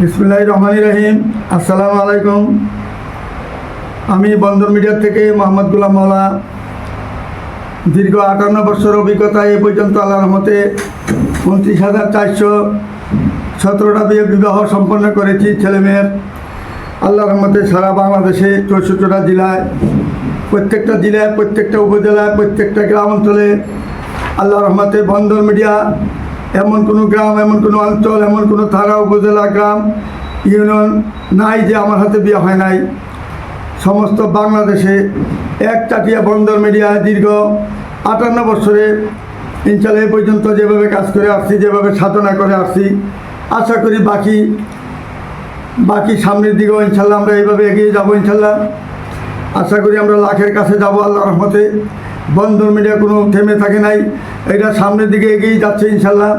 বিসমুল্লাহ রহমান রহিম আসসালামু আলাইকুম আমি বন্দর মিডিয়া থেকে মোহাম্মদ গুলাম মাওলা। দীর্ঘ আটান্ন বছর অভিজ্ঞতা এ পর্যন্ত আল্লাহ রহমতে উনত্রিশ হাজার চারশো সতেরোটা বিয়ে বিবাহ সম্পন্ন করেছি ছেলে মেয়ের। আল্লাহ রহমতে সারা বাংলাদেশে চৌষট্টিটা জেলায়, প্রত্যেকটা জেলায়, প্রত্যেকটা উপজেলায়, প্রত্যেকটা গ্রাম অঞ্চলে আল্লাহ রহমতে বন্দর মিডিয়া এমন কোনো গ্রাম, এমন কোনো অঞ্চল, এমন কোনো থানা, উপজেলা, গ্রাম, ইউনিয়ন নাই যে আমার হাতে বিয়ে হয় নাই। সমস্ত বাংলাদেশে এক চাটিয়া বন্দর মিডিয়া দীর্ঘ আটান্ন বছরে ইনশাল্লাহ এ পর্যন্ত যেভাবে কাজ করে আসছি, যেভাবে সাধনা করে আসছি, আশা করি বাকি বাকি সামনের দিকেও ইনশাল্লাহ আমরা এইভাবে এগিয়ে যাব ইনশাল্লাহ। আশা করি আমরা লাখের কাছে যাব আল্লাহ রহমতে। বন্দর মিডিয়া কোনো থেমে থাকে নাই। এটা সামনের দিকে এগিয়ে যাচ্ছে ইনশাল্লাহ।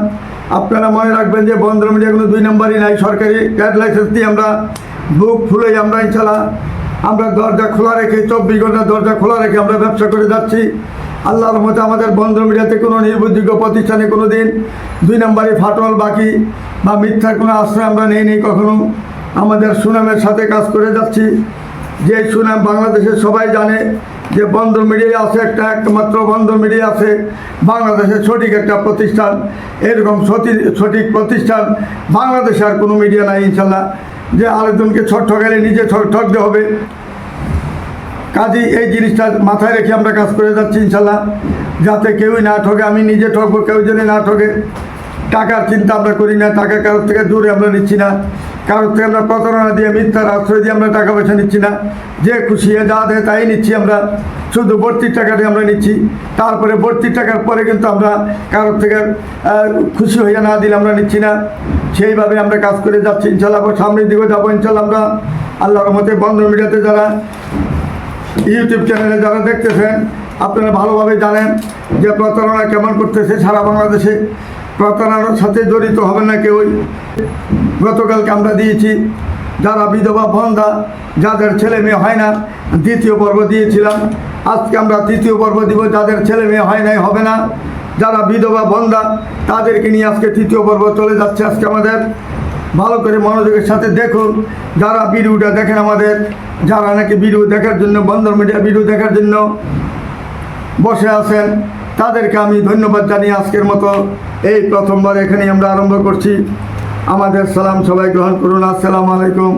আপনারা মনে রাখবেন যে বন্দর মিডিয়া কোনো দুই নম্বরই নাই। সরকারি ক্যাড লাইসেন্স দিয়ে আমরা বুক ফুলেই আমরা ইনশাল্লাহ, আমরা দরজা খোলা রেখে চব্বিশ ঘণ্টা দরজা খোলা রেখে আমরা ব্যবসা করে যাচ্ছি। আল্লাহর মতে আমাদের বন্দর মিডিয়াতে কোনো নির্ভরযোগ্য প্রতিষ্ঠানে কোনো দিন দুই নম্বরে ফাটল, বাকি বা মিথ্যার কোনো আশ্রয় আমরা নেই নেই কখনো। আমাদের সুনামের সাথে কাজ করে যাচ্ছি। যে সুনাম বাংলাদেশের সবাই জানে যে বন্দর মিডিয়া আছে একটা, একমাত্র বন্দর মিডিয়া আছে, বাংলাদেশের সঠিক একটা প্রতিষ্ঠান, এরকম সঠিক সঠিক প্রতিষ্ঠান, বাংলাদেশে আর কোনো মিডিয়া নাই, ইনশাল্লাহ। যে আরেকজনকে ছট ঠকালে নিজে ঠক ঠকতে হবে। কাজেই এই জিনিসটা মাথায় রেখে আমরা কাজ করে যাচ্ছি, ইনশাল্লাহ। যাতে কেউই না ঠকে, আমি নিজে ঠকবো, কেউ যেন না ঠকে। টাকার চিন্তা আমরা করি না, টাকা কারোর থেকে দূরে আমরা নিচ্ছি না। কারোর থেকে আমরা প্রতারণা দিয়ে, মিথ্যার আশ্রয় দিয়ে আমরা টাকা পয়সা নিচ্ছি না। যে খুশি যা দেয় তাই নিচ্ছি আমরা। শুধু ভর্তির টাকাটি আমরা নিচ্ছি। তারপরে ভর্তির টাকার পরে কিন্তু আমরা কারোর থেকে খুশি হয়ে না দিলে আমরা নিচ্ছি না। সেইভাবে আমরা কাজ করে যাচ্ছি, ইনশাল্লাহ সামনের দিকে যাব, ইনশাল্লাহ আমরা আল্লাহর মতে বন্ধ মিডিয়াতে যারা ইউটিউব চ্যানেলে যারা দেখতেছেন, আপনারা ভালোভাবে জানেন যে প্রতারণা কেমন করতেছে সারা বাংলাদেশে। প্রতারণার সাথে জড়িত হবে না কেউই গতকালকে আমরা দিয়েছি, যারা বিধবা, বন্ধা, যাদের ছেলে মেয়ে হয় না, দ্বিতীয় পর্ব দিয়েছিলাম। আজকে আমরা তৃতীয় পর্ব দিব, যাদের ছেলে মেয়ে হয় নাই, হবে না। যারা বিধবা, বন্ধা, তাদেরকে নিয়ে আজকে তৃতীয় পর্ব চলে যাচ্ছে আজকে আমাদের। ভালো করে মনোযোগের সাথে দেখুন, যারা ভিডিওটা দেখেন আমাদের, যারা নাকি ভিডিও দেখার জন্য বন্দর মিডিয়া ভিডিও দেখার জন্য বসে আছেন তাদেরকে আমি ধন্যবাদ জানিয়ে আজকের মতো এই প্রথমবার এখানে আমরা আরম্ভ করছি। আমাদের সালাম সবাই গ্রহণ করুন। আসসালামু আলাইকুম।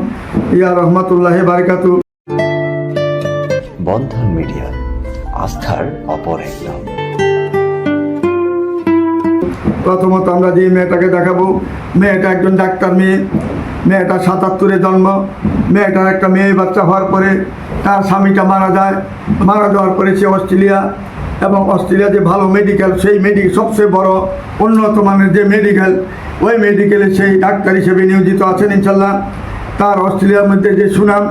ইয়া রহমতুল্লাহ বারকাতু। বন্ধন মিডিয়া আস্থার অপর এক নাম। প্রথমত আমরা যে মেয়েটাকে দেখাবো মেয়েটা একজন ডাক্তার মেয়ে। মেয়েটা সাতাত্তরে জন্ম। মেয়েটার একটা মেয়ে বাচ্চা হওয়ার পরে তার স্বামীটা মারা যায়। মারা যাওয়ার পরে সে অস্ট্রেলিয়া এবং অস্ট্রেলিয়া যে ভালো মেডিকেল সেই মেডিকেল সবচেয়ে বড় উন্নত মানের যে মেডিকেল ওই মেডিকেলে সেই ডাক্তার হিসেবে নিয়োজিত আছেন ইনশাল্লাহ। তার অস্ট্রেলিয়ার মধ্যে যে সুনাম,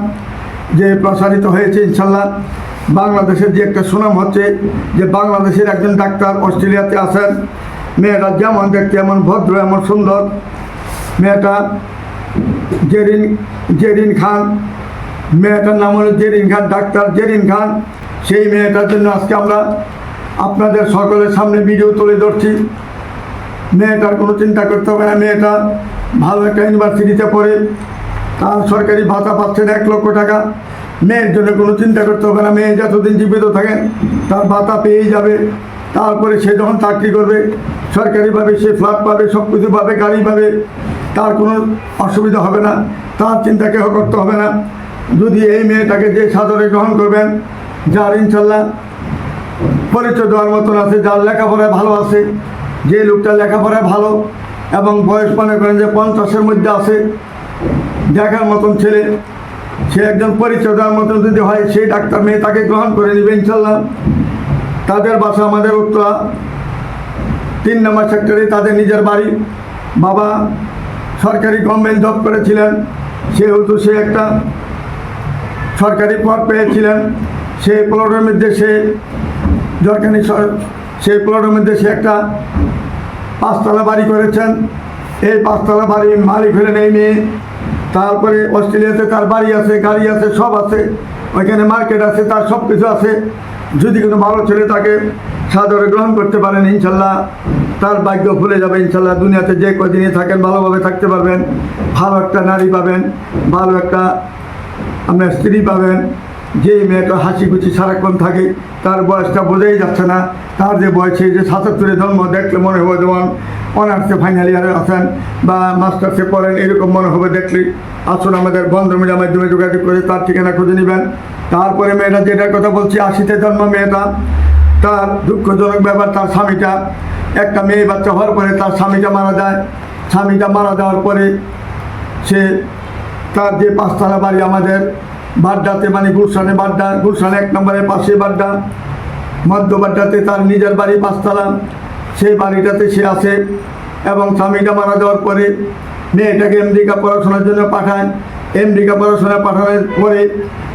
যে প্রসারিত হয়েছে ইনশাল্লাহ, বাংলাদেশের যে একটা সুনাম হচ্ছে যে বাংলাদেশের একজন ডাক্তার অস্ট্রেলিয়াতে আসেন মেয়েটা যেমন দেখতে এমন ভদ্র, এমন সুন্দর। মেয়েটা জেরিন জেরিন খান। মেয়েটার নাম হলো জেরিন খান, ডাক্তার জেরিন খান। সেই মেয়েটার জন্য আজকে আমরা আপনাদের সকলের সামনে ভিডিও তুলে ধরছি। মেয়েটার কোনো চিন্তা করতে হবে না, মেয়েটা ভালো একটা ইউনিভার্সিটিতে পড়ে। তার সরকারি ভাতা পাচ্ছেন এক লক্ষ টাকা। মেয়ের জন্য কোনো চিন্তা করতে হবে না, মেয়ে যতদিন জীবিত থাকেন তার ভাতা পেয়েই যাবে। তারপরে সে যখন চাকরি করবে, সরকারিভাবে সে ফ্ল্যাট পাবে সব কিছু পাবে, গাড়ি পাবে, তার কোনো অসুবিধা হবে না। তার চিন্তা কেউ করতে হবে না। যদি এই মেয়েটাকে যে সাদরে গ্রহণ করবেন, যার ইনশাল্লাহ পরিচয় দেওয়ার মতন আছে, যার লেখাপড়ায় ভালো আছে, যে লোকটা লেখাপড়ায় ভালো এবং বয়স মনে করেন যে পঞ্চাশের মধ্যে আছে, দেখার মতন ছেলে, সে একজন পরিচয় দেওয়ার মতন যদি হয়, সেই ডাক্তার মেয়ে তাকে গ্রহণ করে নেবে ইনশাল্লাহ তাদের বাসা আমাদের উত্তরা, তিন নম্বর সেক্টরে তাদের নিজের বাড়ি। বাবা সরকারি গভর্নমেন্ট জব করেছিলেন সেহেতু সে একটা সরকারি পদ পেয়েছিলেন সেই প্লটের মধ্যে সে জরকানি সেই প্লটের মধ্যে সে একটা পাঁচতলা বাড়ি করেছেন। এই পাঁচতলা বাড়ির মালিক হলেন এই মেয়ে। তারপরে অস্ট্রেলিয়াতে তার বাড়ি আছে, গাড়ি আছে, সব আছে। ওইখানে মার্কেট আছে, তার সব কিছু আছে। যদি কোনো ভালো ছেলে তাকে সাদরে গ্রহণ করতে পারেন, ইনশাল্লাহ তার ভাগ্য ভুলে যাবে, ইনশাল্লাহ দুনিয়াতে যে কদিনই থাকেন, ভালোভাবে থাকতে পারবেন। ভালো একটা নারী পাবেন, ভালো একটা আপনার স্ত্রী পাবেন। যে মেয়েটা হাসি খুশি সারাক্ষণ থাকে, তার বয়সটা বোঝাই যাচ্ছে না। তার যে বয়সে যে সাতাত্তরে জন্ম, দেখলে মনে হবে যেমন অনার্সে ফাইনাল ইয়ারে আছেন বা মাস্টার্সে পড়েন, এরকম মনে হবে দেখলে। আসুন আমাদের বন্ধ মিডিয়ার মাধ্যমে যোগাযোগ করে তার ঠিকানা খুঁজে নেবেন। তারপরে মেয়েটা যেটার কথা বলছি, আশিতে জন্ম মেয়েটা। তার দুঃখজনক ব্যাপার, তার স্বামীটা। একটা মেয়ে বাচ্চা হওয়ার পরে তার স্বামীটা মারা যায়। স্বামীটা মারা যাওয়ার পরে সে তার যে পাঁচতলা বাড়ি আমাদের বাড্ডাতে মানে গুলশানে বাড্ডা, গুলশানে এক নম্বরের পাশে বাড্ডা, মধ্য বাড্ডাতে তার নিজের বাড়ি পাঁচতলা, সেই বাড়িটাতে সে আসে এবং স্বামীটা মারা যাওয়ার পরে মেয়েটাকে আমেরিকা পড়াশোনার জন্য পাঠায়। আমেরিকা পড়াশোনা পাঠানোর পরে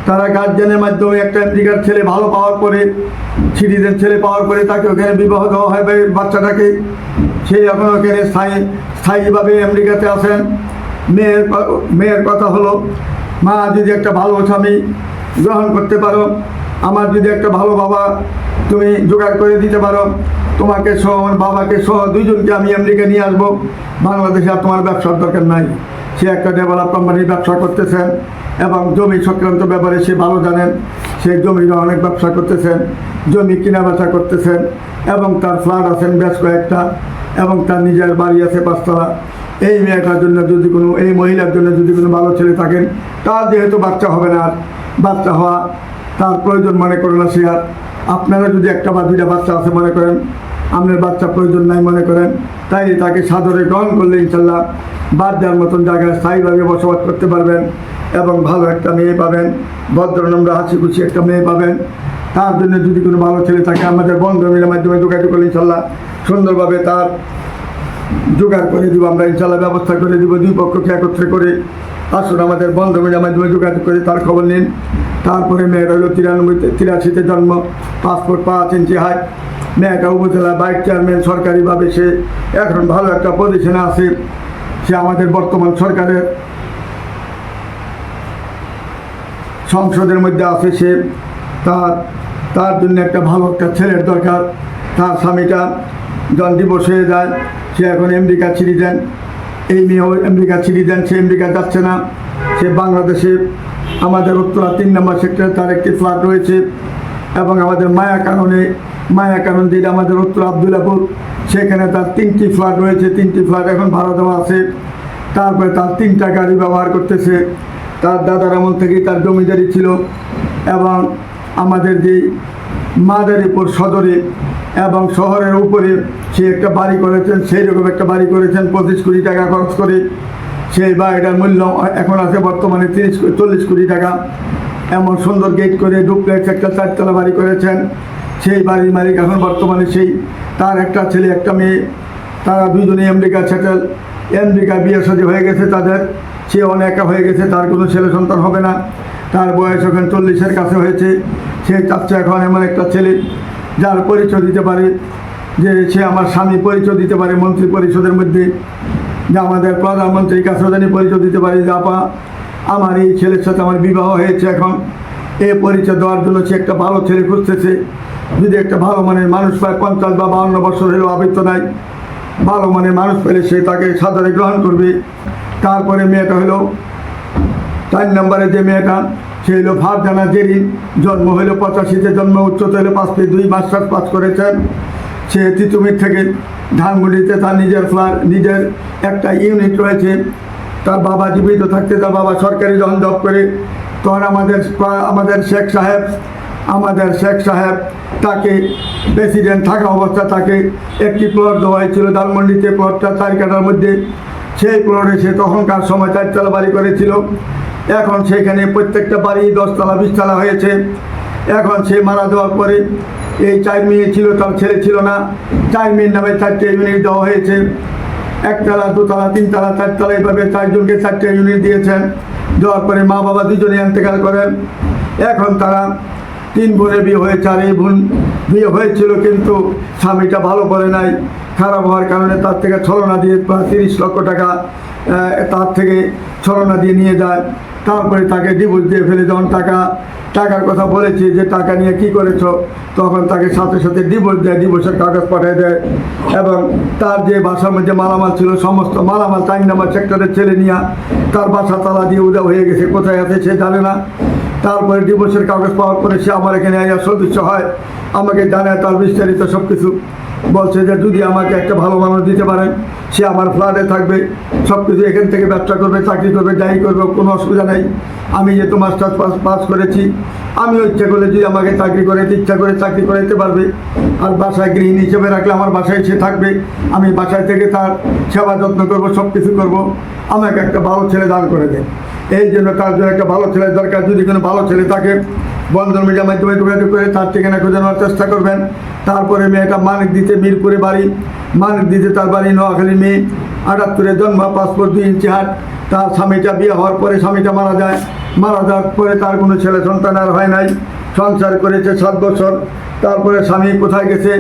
তারা গার্জেনের মাধ্যমে একটা আমেরিকার ছেলে ভালো পাওয়ার পরে সিটিজেন ছেলে পাওয়ার পরে তাকে ওখানে বিবাহ দেওয়া হয় বাচ্চাটাকে। সে এখন ওখানে স্থায়ী, স্থায়ীভাবে আমেরিকাতে আসেন। মেয়ের মেয়ের কথা হলো মা, যদি একটা ভালো স্বামী গ্রহণ করতে পারো, আমার যদি একটা ভালো বাবা তুমি জোগাড় করে দিতে পারো, তোমাকে সহ, আমার বাবাকে সহ দুইজনকে আমি আমেরিকা নিয়ে আসব। বাংলাদেশে আর তোমার ব্যবসার দরকার নাই। সে একটা ডেভেলপ কোম্পানির ব্যবসা করতেছেন এবং জমি সংক্রান্ত ব্যাপারে সে ভালো জানেন সেই জমির অনেক ব্যবসা করতেছেন জমি কেনা বেচা করতেছেন এবং তার ফ্ল্যাট আছেন বেশ কয়েকটা এবং তার নিজের বাড়ি আছে পাঁচতলা। এই মেয়েটার জন্য যদি কোনো, এই মহিলার জন্য যদি কোনো ভালো ছেলে থাকেন, তার যেহেতু বাচ্চা হবে না বাচ্চা হওয়া তার প্রয়োজন মনে করে না সে আর। আপনারা যদি একটা বা দুইটা বাচ্চা আছে মনে করেন, আপনার বাচ্চা প্রয়োজন নাই মনে করেন, তাই তাকে সাদরে গ্রহণ করলে ইনশাল্লাহ বাদ দেওয়ার মতন জায়গায় স্থায়ীভাবে বসবাস করতে পারবেন এবং ভালো একটা মেয়ে পাবেন, ভদ্র, নম্র হাসি খুশি একটা মেয়ে পাবেন। তার জন্য যদি কোনো ভালো ছেলে থাকে, আমাদের বন্ধ মিলের মাধ্যমে যোগাযোগ করলে ইনশাল্লাহ সুন্দরভাবে তার জোগাড় করে দিব, আমরা ইনশাল্লাহ ব্যবস্থা করে দিব, দুই পক্ষকে একত্রে করে। আসুন, আমাদের বন্ধ মিলের মাধ্যমে যোগাযোগ করে তার খবর নিন। তারপরে মেয়ের হলো তিরানব্বইতে তিরাশিতে জন্ম, পাসপোর্ট পাঁচ ইঞ্চি হাইট মেয়েটা উপজেলা বাইক চেয়ারম্যান সরকারিভাবে, সে এখন ভালো একটা পজিশনে আছে। সে আমাদের বর্তমান সরকারের সংসদের মধ্যে আছে সে। তার তার জন্য একটা ভালো একটা ছেলের দরকার। তার স্বামীটা জন ডিভোর্স হয়ে যায় সে এখন আমেরিকা দেন। এই মেয়েও আমেরিকা দেন, সে আমেরিকা যাচ্ছে না। সে বাংলাদেশে, আমাদের উত্তরা তিন নম্বর সেক্টরে তার একটি ফ্ল্যাট রয়েছে এবং আমাদের মায়া কারণে মায়া কারণ যেটা আমাদের উত্তর আবদুল্লাপুর, সেখানে তার তিনটি ফ্ল্যাট রয়েছে। তিনটি ফ্ল্যাট এখন ভাড়া দেওয়া আছে। তারপরে তার তিনটা গাড়ি ব্যবহার করতেছে। তার দাদার আমল থেকেই তার জমিদারি ছিল এবং আমাদের যে মাদারীপুর সদরে এবং শহরের উপরে সে একটা বাড়ি করেছেন সেই রকম একটা বাড়ি করেছেন, পঁচিশ কোটি টাকা খরচ করে। সেই বাড়িটার মূল্য এখন আছে বর্তমানে তিরিশ চল্লিশ কোটি টাকা। এমন সুন্দর গেট করে ডুপ্লেক্স একটা চারতলা বাড়ি করেছেন। সেই বাড়ির মালিক এখন বর্তমানে সেই, তার একটা ছেলে, একটা মেয়ে। তারা দুজনে আমেরিকা সেটেল আমেরিকা বিয়ে সাথে হয়ে গেছে তাদের। সে অনেকা হয়ে গেছে, তার কোনো ছেলে সন্তান হবে না। তার বয়স এখন চল্লিশের কাছে হয়েছে। সে চাচ্ছে এখন এমন একটা ছেলে। যার পরিচয় দিতে পারে, যে সে আমার স্বামী পরিচয় দিতে পারে মন্ত্রী পরিষদের মধ্যে, যে আমাদের প্রধানমন্ত্রীর কাছেও জানি পরিচয় দিতে পারে, যে আপা, আমার এই ছেলের সাথে আমার বিবাহ হয়েছে এখন। এই পরিচয় দেওয়ার জন্য সে একটা ভালো ছেলে খুঁজতেছে। যদি একটা ভালো মানের মানুষ পায়, পঞ্চাশ বা বাউন্ন বছর হলেও আবৃত্ত নাই। ভালো মানের মানুষ পেলে সে তাকে সাদরে গ্রহণ করবে। তারপরে মেয়েটা হলো, চার নম্বরে যে মেয়েটা সে হলো ফারজানা জেরিন জন্ম হলো পঁচাশিতে, জন্ম উচ্চতা হলো পাঁচ ফিট দুই, মাস্টার্স পাস করেছেন। সে তিতুমির থেকে ধানমন্ডিতে তার নিজের ফ্ল্যাট নিজের একটা ইউনিট রয়েছে। তার বাবা জীবিত থাকতে, তার বাবা সরকারি যখন জব করে। তখন আমাদের আমাদের শেখ সাহেব, আমাদের শেখ সাহেব তাকে প্রেসিডেন্ট থাকা অবস্থা, তাকে একটি প্লট দেওয়া হয়েছিল ধানমন্ডিতে। প্লটটা চার কাটার মধ্যে, সেই প্লটে সে তখনকার সময় চারতলা বাড়ি করেছিল। এখন সেখানে প্রত্যেকটা বাড়ি, দশতলা, বিশতলা হয়েছে। এখন সে মারা যাওয়ার পরে এই চার মেয়ে ছিল, তার ছেলে ছিল না। চার মেয়ের নামে চারটে ইউনিট দেওয়া হয়েছে। একতলা, দুতলা, তিনতলা, চারতলা এইভাবে চারজনকে চারটে ইউনিট দিয়েছেন। দেওয়ার পরে মা বাবা দুজনে ইন্তেকাল করেন। এখন তারা তিন বোনের বিয়ে হয়েছে আর এই বোন বিয়ে হয়েছিল কিন্তু স্বামীটা ভালো করে নাই। খারাপ হওয়ার কারণে তার থেকে ছলনা দিয়ে প্রায় তিরিশ লক্ষ টাকা তার থেকে ছলনা দিয়ে নিয়ে যায়। তারপরে তাকে ডিভোর্স দিয়ে ফেলে যখন টাকা, টাকার কথা বলেছি যে টাকা নিয়ে কি করেছ, তখন তাকে সাথে সাথে ডিভোর্স দেয় ডিভোর্সের কাগজ পাঠিয়ে দেয় এবং তার যে বাসার মধ্যে মালামাল ছিল, সমস্ত মালামাল নাম্বার সেক্টরের ছেলে নিয়ে তার বাসা তালা দিয়ে উদা হয়ে গেছে। কোথায় আছে সে জানে না। তারপরে ডিভোর্সের কাগজ পাওয়ার পরে সে আমার এখানে সদস্য হয়, আমাকে জানায় তার বিস্তারিত সব কিছু বলছে যে, যদি আমাকে একটা ভালো মানুষ দিতে পারেন, সে আমার ফ্ল্যাটে থাকবে সব কিছু এখান থেকে ব্যবসা করবে, চাকরি করবে, যাই করবে, কোনো অসুবিধা নেই। আমি যেহেতু মাস্টার্স পাস পাস করেছি, আমিও ইচ্ছা করলে যদি আমাকে চাকরি করে ইচ্ছা করে চাকরি করে দিতে পারবে। আর বাসায় গৃহিণী হিসেবে রাখলে আমার বাসায় সে থাকবে। আমি বাসায় থেকে তার সেবা যত্ন করব সব কিছু করব। আমাকে একটা ভালো ছেলে দান করে দেয়। এই জন্য তার জন্য একটা ভালো ছেলের দরকার। যদি কোনো ভালো ছেলে থাকে, বন্ধন মিডিয়ার মাধ্যমে যোগাযোগ করে, তার ঠিকানা খুঁজে নেওয়ার চেষ্টা করবেন। তারপরে মেয়েটা মানিক দিতে মিরপুরে বাড়ি। মানিক দিতে তার বাড়ি নোয়াখালী মেয়ে। আটাত্তরে জন্ম, পাসপোর্ট দুই ইঞ্চি হাট তার স্বামীটা বিয়ে হওয়ার পরে স্বামীটা মারা যায়। মারা যাওয়ার পরে তার কোনো ছেলে সন্তান আর হয় নাই। সংসার করেছে সাত বছর। তারপরে স্বামী কোথায় গেছে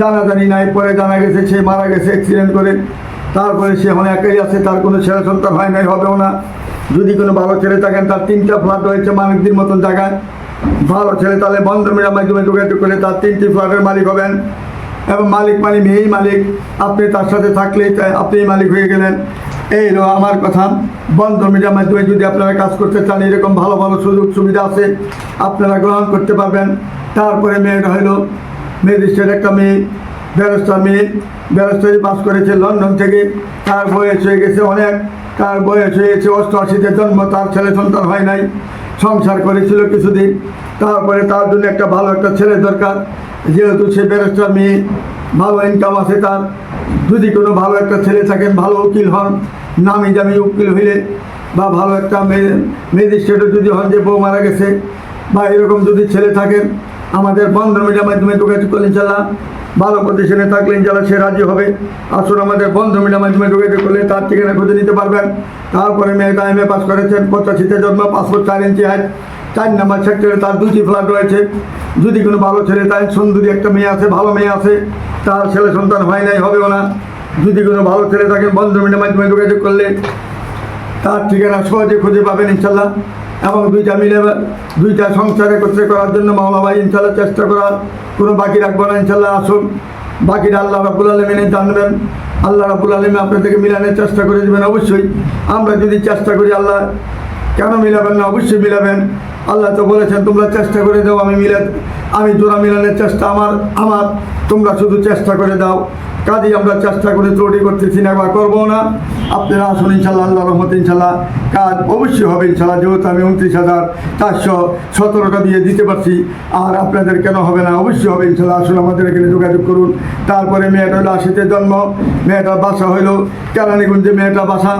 জানা জানি নাই। পরে জানা গেছে সে মারা গেছে অ্যাক্সিডেন্ট করে। তারপরে সে এখন একাই আছে, তার কোনো ছেলে সন্তান হয় নাই, হবেও না। যদি কোনো ভালো ছেলে থাকেন, তার তিনটা ফ্ল্যাট রয়েছে মানিকদির মতন জায়গায়। ভালো ছেলে তাহলে বন্ধ মেয়ের মাধ্যমে যোগাযোগ করে তার তিনটি ফ্ল্যাটের মালিক হবেন। এবং মালিক মানে মেয়েই মালিক। আপনি তার সাথে থাকলেই তাই, আপনিই মালিক হয়ে গেলেন। এই হলো আমার কথা। বন্ধ মিডিয়ার মাধ্যমে যদি আপনারা কাজ করতে চান, এরকম ভালো ভালো সুযোগ সুবিধা আছে, আপনারা গ্রহণ করতে পারবেন। তারপরে মেয়েটা হলো ম্যাজিস্ট্রেট একটা মেয়ে। ব্যারিস্টার মেয়ে ব্যারিস্টারি পাস করেছে লন্ডন থেকে। তার বয়স হয়ে গেছে অনেক। তার বয়স হয়ে গেছে অষ্টআশিতে জন্ম, তার ছেলে সন্তান হয় নাই। সংসার করেছিল কিছুদিন। তারপরে তার জন্য একটা ভালো একটা ছেলে দরকার। যেহেতু সে ব্যারিস্টার মেয়ে, ভালো ইনকাম আছে তার। যদি কোনো ভালো একটা ছেলে থাকেন, ভালো উকিল হন, নামি দামি উকিল হইলে বা ভালো একটা ম্যাজিস্ট্রেটও যদি হন যে বউ মারা গেছে, বা এরকম যদি ছেলে থাকেন আমাদের বন্ধন মিডিয়ার মাধ্যমে যোগাযোগ করলে ইনশাল্লাহ ভালো পজিশনে থাকলে ইনশাল্লাহ সে রাজি হবে। আসুন আমাদের বন্ধন মিডিয়ার মাধ্যমে যোগাযোগ করলে তার ঠিকানা খুঁজে নিতে পারবেন। তারপরে মেয়েটা এম এ পাস করেছেন পঁচাশিতে জন্ম পাসপোর্ট চার ইঞ্চি হাইট চার নাম্বার সেক্টরে তার দুটি ফ্ল্যাট রয়েছে। যদি কোনো ভালো ছেলে তাই সুন্দরী একটা মেয়ে আছে, ভালো মেয়ে আছে, তার ছেলে সন্তান হয় নাই, হবেও না। যদি কোনো ভালো ছেলে থাকেন বন্ধন মিডিয়ার মাধ্যমে যোগাযোগ করলে তার ঠিকানা সহজে খুঁজে পাবেন ইনশাল্লাহ এবং দুইটা মিলে দুইটা সংসার একত্রে করার জন্য মাওলা ভাই ইনশাল্লাহ চেষ্টা করার। কোনো বাকি রাখব না ইনশাল্লাহ আসুন। বাকিটা আল্লাহ রাবুল আলমিনে জানবেন আল্লাহ রাবুল আলমী আপনাদেরকে মিলানোর চেষ্টা করে দেবেন অবশ্যই। আমরা যদি চেষ্টা করি আল্লাহ, কেন মিলাবেন না? অবশ্যই মিলাবেন। আল্লাহ তো বলেছেন, তোমরা চেষ্টা করে দেবো আমি মিলা আমি জোড়া মিলানোর চেষ্টা, আমার আমার, তোমরা শুধু চেষ্টা করে দাও। কাজেই আমরা চেষ্টা করে ত্রুটি করতেছি না বা করব না। আপনারা আসুন, ইনশাল্লাহ, আল্লাহ রহমত, ইনশাল্লাহ, কাজ অবশ্যই হবে, ইনশাল্লাহ, যেহেতু আমি উনত্রিশ হাজার চারশো সতেরোটা দিয়ে দিতে পারছি, আর আপনাদের কেন হবে না? অবশ্যই হবে, ইনশাল্লাহ, আসুন আমাদের এখানে যোগাযোগ করুন। তারপরে মেয়েটা হলো আশিতে জন্ম, মেয়েটার বাসা হইল কেরানীগঞ্জে, মেয়েটা বাসা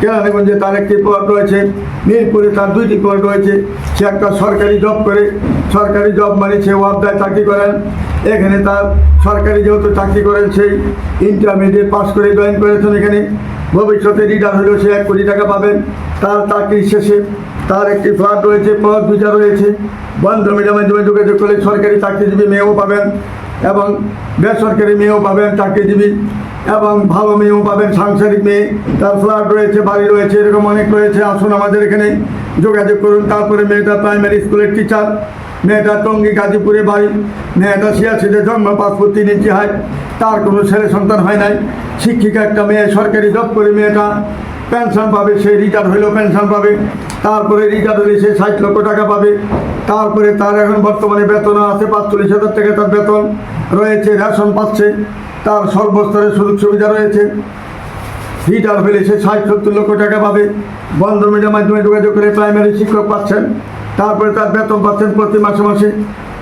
কেরানীগঞ্জে, তার একটি পদ রয়েছে মিরপুরে তার দুইটি পদ রয়েছে। সে একটা সরকারি জব করে, সরকারি জব মানে সে ওয়াবদায় চাকরি করেন। এখানে তার সরকারি যেহেতু চাকরি করেন, সেই ইন্টারমিডিয়েট পাস করে জয়েন করেছেন এখানে। ভবিষ্যতে রিটার হলেও সে এক কোটি টাকা পাবেন। তার চাকরির শেষে তার একটি ফ্ল্যাট রয়েছে পদ দুইটা রয়েছে। বন্ধ মিডিয়ার মাধ্যমে যোগাযোগ করলে সরকারি চাকরিজীবী মেয়েও পাবেন এবং বেসরকারি মেয়েও পাবেন চাকরিজীবী এবং ভালো মেয়েও পাবেন সাংসারিক মেয়ে। তার ফ্ল্যাট রয়েছে, বাড়ি রয়েছে, এরকম অনেক রয়েছে। আসুন আমাদের এখানে যোগাযোগ করুন। তারপরে মেয়েটা প্রাইমারি স্কুলের টিচার মেয়েটা টঙ্গী গাজীপুরে বাড়ি মেয়েটা ছিয়াশিতে জন্ম পাসপোর্ট তিন হয় তার কোনো ছেলে সন্তান হয় নাই। শিক্ষিকা একটা মেয়ে, সরকারি জব করে মেয়েটা পেনশন পাবে, সে রিটায়ার হইলেও পেনশন পাবে। তারপরে রিটায়ার হলে সে ষাট লক্ষ টাকা পাবে। তারপরে তার এখন বর্তমানে বেতন আছে পাঁচচল্লিশ হাজার টাকা তার বেতন। রয়েছে, রেশন পাচ্ছে। তার সর্বস্তরের সুযোগ সুবিধা রয়েছে। রিটায়ার হলে সে ষাট সত্তর লক্ষ টাকা পাবে। বন্ধ মিডিয়ার মাধ্যমে যোগাযোগ করে প্রাইমারি শিক্ষক পাচ্ছেন। তারপরে তার বেতন পাচ্ছেন প্রতি মাসে মাসে।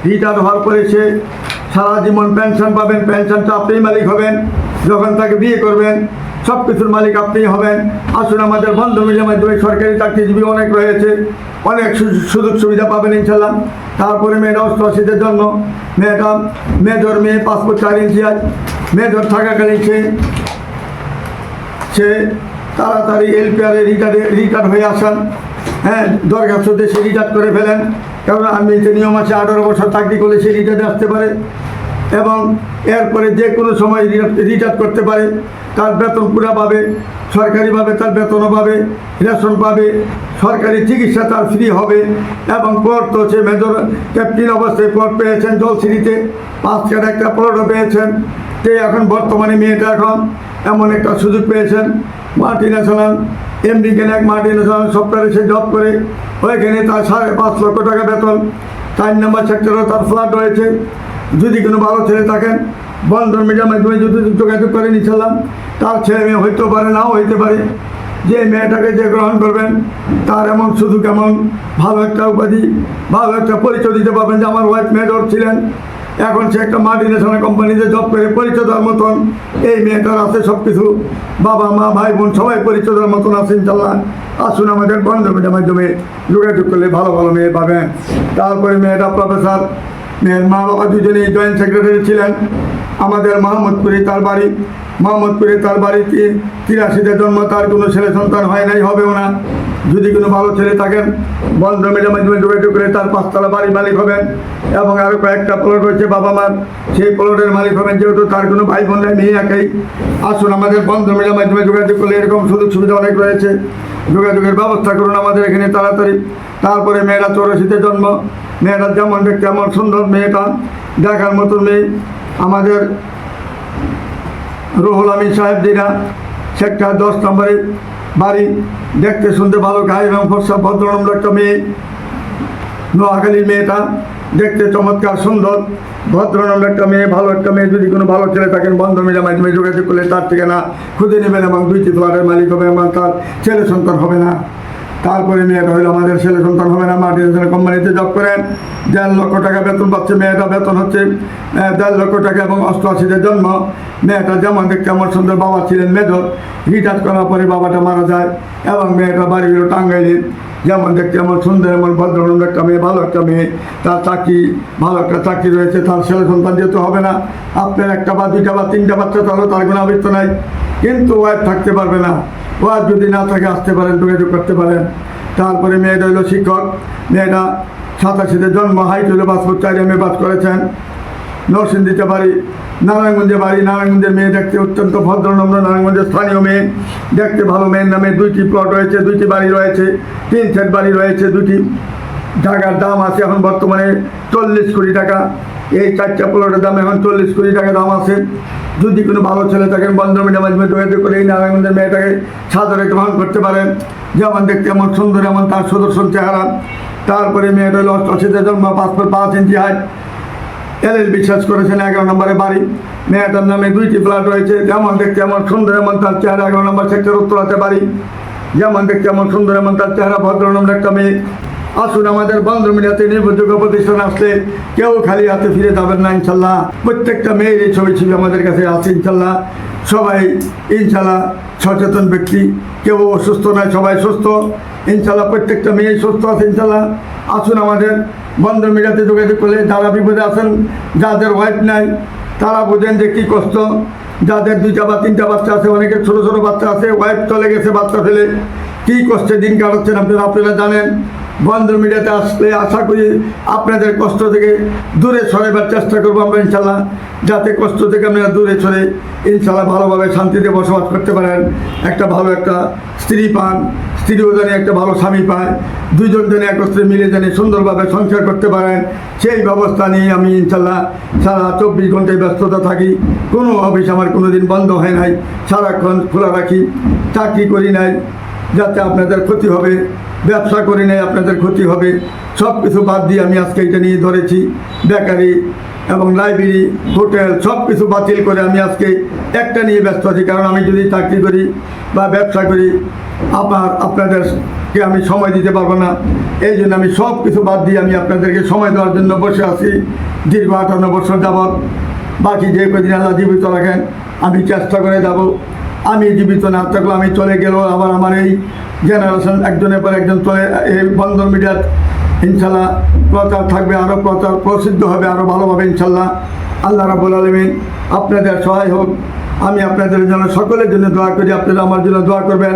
রিটায়ার হওয়ার পরে সে সারা জীবন পেনশন পাবেন পেনশনটা আপনিই মালিক হবেন। যখন তাকে বিয়ে করবেন সব কিছুর মালিক আপনিই হবেন। আসুন, আমাদের বন্ধ মিডিয়ার মাধ্যমে সরকারি চাকরিজীবী অনেক রয়েছে। অনেক সুযোগ সুবিধা পাবেন ইনশাল্লাহ। তারপরে মেয়েটা অষ্টআশিতে জন্ম। মেয়েটা মেজর মেয়ে পাসপোর্ট চার ইঞ্চি আজ মেজর থাকাকালীন সে সে তাড়াতাড়ি এলপিআরে রিটায়ারে রিটায়ার হয়ে আসান। হ্যাঁ দরখাস্ত দিয়ে সে রিটায়ার করে ফেলেন। কারণ আমি যে নিয়ম আছে, আঠারো বছর চাকরি করলে সে রিটায়ারে আসতে পারে। এবং এরপরে যে কোনো সময় রিটার্ন করতে পারে। তার বেতন পুরা পাবে সরকারিভাবে তার বেতনও পাবে, রেশন পাবে, সরকারি চিকিৎসা তার ফ্রি হবে। এবং তো সে মেজর ক্যাপ্টেন অবস্থায় প্লট পেয়েছেন জলসিঁড়িতে। পাঁচ কাটা একটা প্লটও পেয়েছেন। তো এখন বর্তমানে মেয়েটা এখন এমন একটা সুযোগ পেয়েছেন। মাল্টি ন্যাশনাল এমডি কেনাক ন্যাশনাল সফটওয়্যারে সে জব করে। ওইখানে তার সাড়ে পাঁচ লক্ষ টাকা বেতন। চার নম্বর সেক্টরেও তার ফ্ল্যাট রয়েছে। যদি কোনো ভালো ছেলে থাকেন, বন্ধন মিডিয়ার মাধ্যমে যদি যোগাযোগ করে নিচ্ছিলাম তার ছেলে মেয়ে হইতেও পারে, নাও হইতে পারে। যে মেয়েটাকে যে গ্রহণ করবেন, তার এমন শুধু কেমন ভালো একটা উপাধি, ভালো একটা পরিচয় দিতে পারবেন যে আমার ওয়াইফ মেজর ছিলেন। এখন সে একটা মাল্টিনেশনাল কোম্পানিতে জব করে পরিচয় মতন। এই মেয়েটার আছে সব কিছু বাবা, মা, ভাই, বোন, সবাই পরিচয়ের মতন আছে, ইনশাল্লাহ। আসুন আমাদের বন্ধ মাধ্যমে যোগাযোগ করলে ভালো ভালো মেয়ে পাবেন। তারপরে মেয়েটা প্রফেসর মেয়ের মা বাবা দুজনেই জয়েন্ট সেক্রেটারি ছিলেন। আমাদের মোহাম্মদপুরে তার বাড়ি। মোহাম্মদপুরে তার বাড়িতে তিরাশিতে জন্ম, তার কোনো ছেলে সন্তান হয় নাই, হবেও না। যদি কোনো ভালো ছেলে থাকেন বন্ধ মাধ্যমে যোগাযোগ করে তার পাঁচতলা বাড়ি মালিক হবেন এবং আরও কয়েকটা প্লট রয়েছে বাবা মার। সেই প্লটের মালিক হবেন যেহেতু তার কোনো ভাই বোন নেই একাই। আসুন, আমাদের বন্ধ মাধ্যমে যোগাযোগ করলে এরকম সুযোগ সুবিধা অনেক রয়েছে। যোগাযোগের ব্যবস্থা করুন আমাদের এখানে তাড়াতাড়ি। তারপরে মেয়েরা চৌরাশিতে জন্ম মেয়েটা যেমন দেখতে এমন সুন্দর মেয়েটা, দেখার মতো মেয়ে। আমাদের রুহুল আমিন সাহেব দিনা সেক্টর দশ নম্বরে বাড়ি, দেখতে শুনতে ভালো গায়ে এবং ফর্সা ভদ্রনম্র একটা মেয়ে। নোয়াখালীর মেয়েটা, দেখতে চমৎকার সুন্দর, ভদ্রনম্র একটা মেয়ে, ভালো একটা মেয়ে। যদি কোনো ভালো ছেলে থাকেন বন্ধ মেয়ের মাধ্যমে যোগাযোগ করলে তার ঠিকানা খুঁজে নেবেন এবং দুইটি ফ্ল্যাটের মালিক হবে এবং তার ছেলে সন্তান হবে না। তারপরে মেয়েটা হইল আমাদের ছেলে সন্তান হবে না মাল্টিনেশনাল কোম্পানিতে জব করেন। দেড় লক্ষ টাকা বেতন পাচ্ছে, মেয়েটা বেতন হচ্ছে দেড় লক্ষ টাকা এবং অষ্টআশিতে জন্ম। মেয়েটা যেমন দেখতে আমার সুন্দর বাবা ছিলেন মেজর রিটায়ার করার পরে বাবাটা মারা যায় এবং মেয়েটা বাড়ি হলো টাঙ্গাইলের যেমন দেখতে এমন সুন্দর, এমন ভদ্রনন্দ একটা মেয়ে, ভালো একটা মেয়ে। তার চাকরি, ভালো একটা চাকরি রয়েছে, তার ছেলে সন্তান যেহেতু হবে না, আপনার একটা বা দুইটা বা তিনটা বাচ্চা তাহলে তার কোনো আবৃত্ত নাই। কিন্তু ওয়াইফ থাকতে পারবে না। ওয়াইফ যদি না থাকে, আসতে পারেন, যোগাযোগ করতে পারেন। তারপরে মেয়েটা হইল শিক্ষক। মেয়েটা সাতাশিতে জন্ম হাইট হইল পাসপোর্ট চারি এম পাস করেছেন। নরসিংদীতে বাড়ি, নারায়ণগঞ্জে বাড়ি। নারায়ণগঞ্জের মেয়ে দেখতে অত্যন্ত ভদ্রনম্র নারায়ণগঞ্জের স্থানীয় মেয়ে। দেখতে ভালো মেয়ের নামে দুইটি প্লট রয়েছে, দুইটি বাড়ি রয়েছে, তিন সেট বাড়ি রয়েছে, দুটি জায়গার দাম আছে এখন বর্তমানে চল্লিশ কোটি টাকা। এই চারটা প্লটের দাম এখন চল্লিশ কোটি টাকা দাম আছে। যদি কোনো ভালো ছেলে থাকেন, বন্ধ মিডিয়ার মাধ্যমে যোগাযোগ করে এই নারায়ণগঞ্জের মেয়েটাকে সাদরে গ্রহণ করতে পারেন। যেমন দেখতে এমন সুন্দর, এমন তার সুদর্শন চেহারা। তারপরে মেয়েটা হলো অষ্টআশিতে জন্ম পাসপোর্ট পাঁচ ইঞ্চি হাইট এলএল বিশ্বাস করেছেন, এগারো নম্বরে বাড়ি। মেয়েটার নামে দুইটি ফ্ল্যাট রয়েছে। যেমন দেখতে এমন সুন্দর, এমন তার চেহারা, এগারো নম্বর সেক্টর উত্তরাতে বাড়ি। যেমন দেখতে এমন সুন্দর, এমন তার চেহারা ভদ্র নম্বর একটা মেয়ে। আসুন আমাদের বন্ধ মিডিয়াতে নির্ভরযোগ্য প্রতিষ্ঠান আসলে। কেউ খালি হাতে ফিরে যাবেন না, ইনশাল্লাহ। প্রত্যেকটা মেয়ের এই ছবি ছিল আমাদের কাছে আছে, ইনশাল্লাহ। সবাই, ইনশাল্লাহ, সচেতন ব্যক্তি। কেউ অসুস্থ নয়, সবাই সুস্থ। ইনশাল্লাহ, প্রত্যেকটা মেয়ে সুস্থ আছে, ইনশাল্লাহ। আসুন আমাদের বন্ধ মিডিয়াতে যোগাযোগ করলে যারা বিপদে আছেন, যাদের ওয়াইফ নাই, তারা বোঝেন যে কী কষ্ট। যাদের দুইটা বা তিনটা বাচ্চা আছে, অনেকের ছোটো ছোটো বাচ্চা আছে ওয়াইফ চলে গেছে বাচ্চা ফেলে। কী কষ্টে দিন কাটাচ্ছেন আপনারা আপনারা জানেন। বন্ধ মিডিয়াতে আসলে আশা করি আপনাদের কষ্ট থেকে দূরে সরাইবার চেষ্টা করব আমরা ইনশাল্লাহ। যাতে কষ্ট থেকে আপনারা দূরে সরে ইনশাল্লাহ ভালোভাবে শান্তিতে বসবাস করতে পারেন। একটা ভালো একটা স্ত্রী পান স্ত্রীও জানি একটা ভালো স্বামী পায়। দুইজন জানি একত্রে মিলে জানি সুন্দরভাবে সংসার করতে পারেন। সেই ব্যবস্থা নিয়ে আমি ইনশাল্লাহ সারা চব্বিশ ঘন্টায় ব্যস্ততা থাকি। কোনো অফিস আমার কোনো দিন বন্ধ হয় নাই। সারাক্ষণ খোলা রাখি। চাকরি করি নাই। যাতে আপনাদের ক্ষতি হবে। ব্যবসা করে নেয়, আপনাদের ক্ষতি হবে। সব কিছু বাদ দিয়ে আমি আজকে এটা নিয়ে ধরেছি। বেকারি এবং লাইব্রেরি, হোটেল, সব কিছু বাতিল করে আমি আজকে একটা নিয়ে ব্যস্ত আছি। কারণ আমি যদি চাকরি করি বা ব্যবসা করি আপনার আপনাদেরকে আমি সময় দিতে পারব না। এই জন্য আমি সব কিছু বাদ দিয়ে আমি আপনাদেরকে সময় দেওয়ার জন্য বসে আছি। দীর্ঘ আটান্ন বছর যাবৎ। বাকি যে কদিন আল্লাহ জীবিত রাখেন, আমি চেষ্টা করে যাব। আমি জীবিত না থাকলে আমি চলে গেলেও আবার আমার এই জেনারেশন একজনের পর একজন চলে, এই বন্ধন মিডিয়ার ইনশাল্লাহ প্রচার থাকবে আরও প্রচার প্রসিদ্ধ হবে আরও ভালোভাবে ইনশাল্লাহ। আল্লাহ রাবুল আলমিন আপনাদের সহায় হোক। আমি আপনাদের জন্য, সকলের জন্য দোয়া করি, আপনারা আমার জন্য দোয়া করবেন,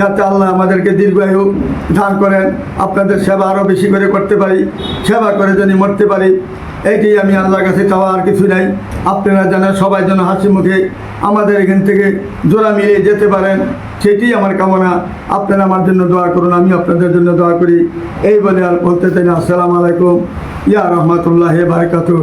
যাতে আল্লাহ আমাদেরকে দীর্ঘায়ু দান করেন। আপনাদের সেবা আরও বেশি করে করতে পারি, সেবা করে যদি মরতে পারি এইটি আমি আল্লাহর কাছে চাওয়া আর কিছু নাই। আপনারা জানেন সবাই যেন হাসি মুখে আমাদের এখান থেকে জোড়া মিলিয়ে যেতে পারেন সেটি আমার কামনা। আপনারা আমার জন্য দোয়া করুন, আমি আপনাদের জন্য দোয়া করি। এই বলে আর বলতে চাই আসসালামু আলাইকুম। ইয়া রহমতুল্লাহ বারকাতুহ।